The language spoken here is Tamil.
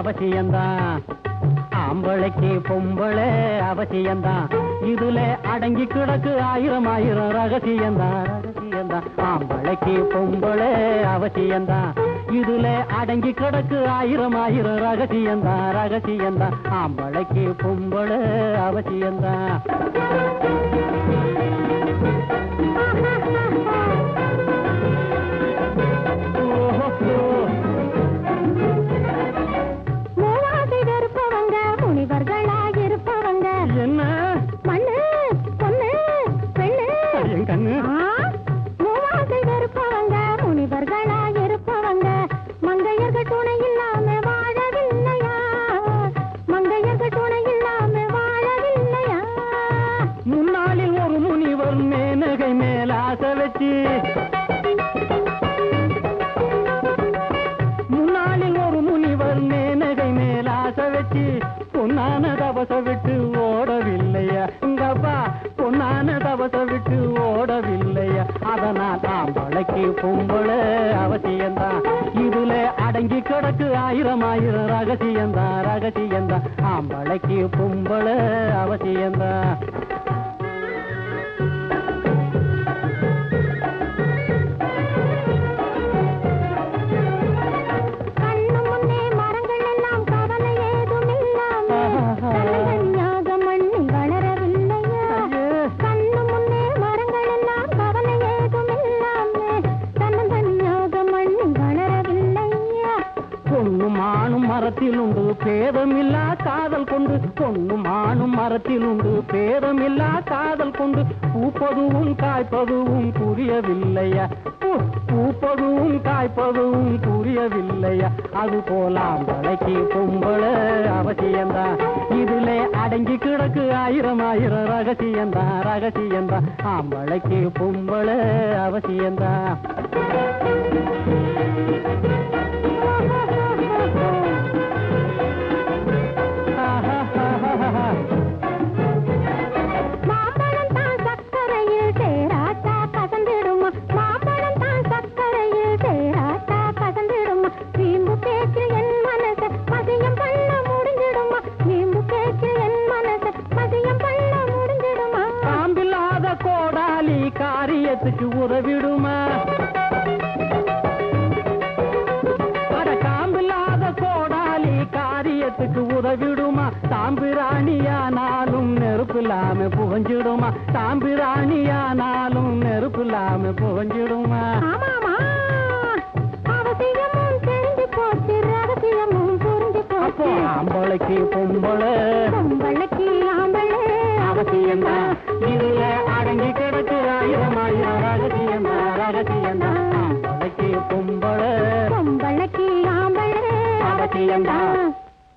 அவசியம்தான். ஆம்பளைக்கு பொம்பளை அவசியம்தான். இதுல அடங்கி கிடக்கு ஆயிரம் ஆயிரம் ரகசியம்தான். ரகசியம்தான். ஆம்பளைக்கு பொம்பளை அவசியம்தான். இதுல அடங்கி கிடக்கு ஆயிரம் ஆயிரம் ரகசியம்தான். ரகசியம்தான். ஆம்பளைக்கு பொம்பளை அவசியம்தான். ஓடவில்லையா அதனால் ஆம்பளைக்கு பொம்பளை அவசியம்தான் இதுல அடங்கி கிடக்கு ஆயிரம் ஆயிரம் ரகசியம்தான் ரகசியம்தான் ஆம்பளைக்கு பொம்பளை அவசியம்தான் மரத்தில் உண்டு பேதமில்லா காதல் கொண்டு பொண்ணும் ஆணும் மரத்தில் உண்டு பேதமில்லா காதல் கொண்டு பூப்பதுவும் காய்ப்பதுவும் புரியவில்லையா? பூப்பதுவும் காய்ப்பதுவும் புரியவில்லையா? அது போலாம் வளைக்கு பொம்பளை அவசியம்தான் இதுல அடங்கி கிடக்கு ஆயிரம் ஆயிரம் ரகசியம்தான் ரகசியம்தான் ஆம்பளைக்கு பொம்பளை அவசியம்தான் காரியத்துக்கு உறவிடுமா அட காம்பில்லாத கோடாலி காரியத்துக்கு உறவிடுமா தாம்பிராணியானாலும் நெருப்பில்லாம புகஞ்சிடுமா? தாம்பிராணியானாலும் நெருப்பில்லாம புகஞ்சிடுமா? அப்போ ஆம்பளைக்கு பொம்பளை. பொம்பளைக்கு ஆம்பளை. அவசியம்தான்.